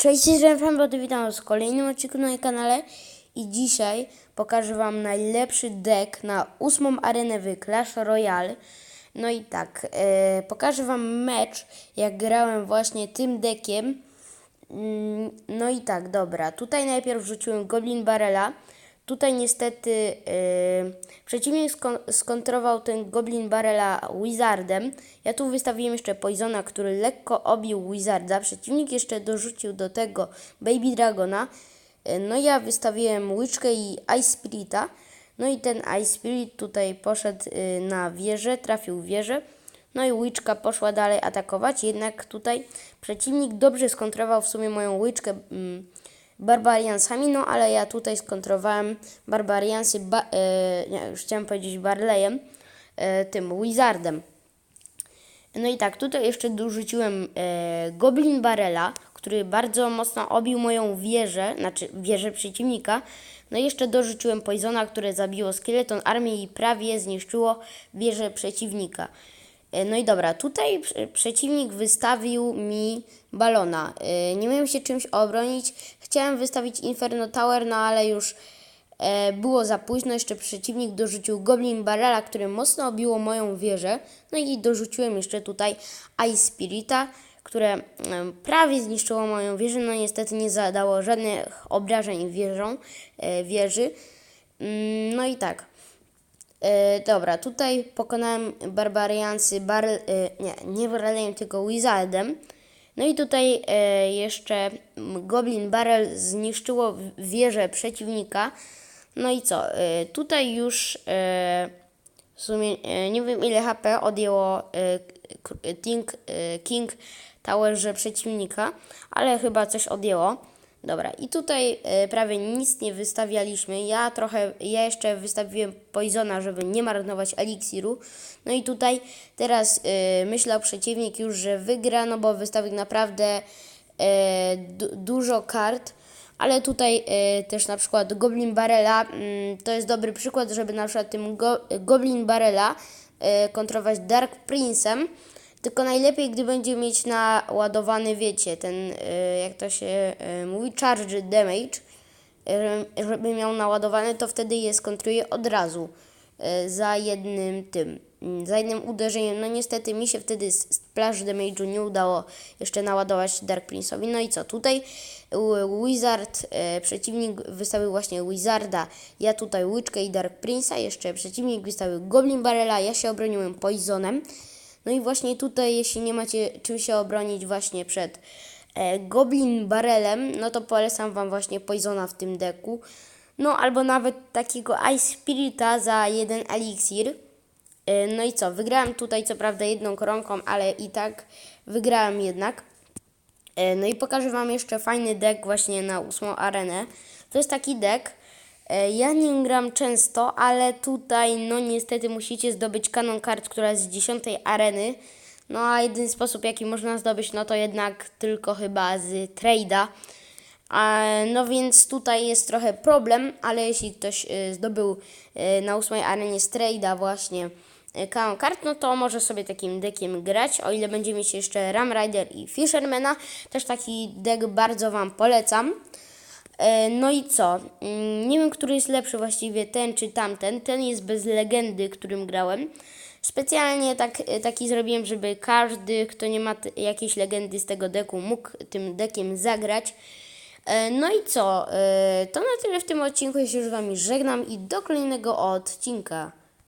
Cześć, jestem Fanbot, witam was kolejnym odcinku na kanale i dzisiaj pokażę wam najlepszy deck na ósmą arenę w Clash Royale. No i tak, e, pokażę wam mecz, jak grałem właśnie tym deckiem. Mm, No i tak, dobra, tutaj najpierw rzuciłem Goblin Barrela. Tutaj niestety yy, przeciwnik skon- skontrował ten Goblin Barrela Wizardem. Ja tu wystawiłem jeszcze Poisona, który lekko obił Wizarda. Przeciwnik jeszcze dorzucił do tego Baby Dragona. Yy, no ja wystawiłem Witchkę i Ice Spirita. No i ten Ice Spirit tutaj poszedł yy, na wieżę, trafił wieżę. No i łyczka poszła dalej atakować, jednak tutaj przeciwnik dobrze skontrował w sumie moją łyczkę mm, barbariansami, no ale ja tutaj skontrowałem barbariansy, ba, e, nie, już chciałem powiedzieć barleyem, e, tym wizardem. No i tak, tutaj jeszcze dorzuciłem e, Goblin Barela, który bardzo mocno obił moją wieżę, znaczy wieżę przeciwnika. No i jeszcze dorzuciłem Poisona, które zabiło Skeleton Armię i prawie zniszczyło wieżę przeciwnika. E, No i dobra, tutaj prze- przeciwnik wystawił mi balona. E, Nie miałem się czymś obronić. Chciałem wystawić Inferno Tower, no ale już e, było za późno. Jeszcze przeciwnik dorzucił Goblin Barrela, które mocno obiło moją wieżę. No i dorzuciłem jeszcze tutaj Ice Spirita, które prawie zniszczyło moją wieżę. No niestety nie zadało żadnych obrażeń wieżą, wieży. Mm, No i tak. E, dobra, tutaj pokonałem barbariansy, bar, e, nie, nie Barleyem, tylko Wizardem. No i tutaj e, jeszcze Goblin Barrel zniszczyło wieżę przeciwnika. No i co? E, tutaj już e, w sumie e, nie wiem ile HP odjęło e, King, e, King Towerze przeciwnika, ale chyba coś odjęło. Dobra, i tutaj e, prawie nic nie wystawialiśmy. Ja trochę, ja jeszcze wystawiłem Poisona, żeby nie marnować eliksiru. No i tutaj teraz e, myślał przeciwnik już, że wygra, no bo wystawił naprawdę e, du- dużo kart. Ale tutaj e, też na przykład Goblin Barrela mm, to jest dobry przykład, żeby na przykład tym go, Goblin Barrela e, kontrować Dark Prince'em. Tylko najlepiej, gdy będzie mieć naładowany, wiecie, ten, e, jak to się e, mówi, charge damage, żeby miał naładowany, to wtedy je skontruje od razu e, za jednym tym, mm, za jednym uderzeniem. No niestety mi się wtedy z splash damage'u nie udało jeszcze naładować Dark Prince'owi. No i co, tutaj Wizard, przeciwnik wystawił właśnie Wizarda, ja tutaj Łyczkę i Dark Prince'a, jeszcze przeciwnik wystawił Goblin Barrela, ja się obroniłem Poisonem. No i właśnie tutaj, jeśli nie macie czym się obronić właśnie przed e, Goblin Barrelem, no to polecam Wam właśnie Poisona w tym deku. No albo nawet takiego Ice Spirita za jeden eliksir. E, No i co, wygrałem tutaj co prawda jedną koronką, ale i tak wygrałem jednak. E, No i pokażę Wam jeszcze fajny deck właśnie na ósmą arenę. To jest taki deck. E, Ja nie gram często, ale tutaj no niestety musicie zdobyć kanon kart, która jest z dziesiątej areny. No a jedyny sposób jaki można zdobyć, no to jednak tylko chyba z trade'a. A, No więc tutaj jest trochę problem, ale jeśli ktoś y, zdobył na ósmej arenie z trade'a właśnie kanon kart, no to może sobie takim deckiem grać, o ile będzie mieć jeszcze Ram Rider i Fishermana. Też taki deck bardzo Wam polecam. E, No i co? Mm, Nie wiem, który jest lepszy właściwie, ten czy tamten. Ten jest bez legendy, którym grałem. Specjalnie tak, e, taki zrobiłem, żeby każdy, kto nie ma jakiejś legendy z tego deku, mógł tym dekiem zagrać. E, No i co? To na tyle w tym odcinku. Ja się już Wami żegnam i do kolejnego odcinka.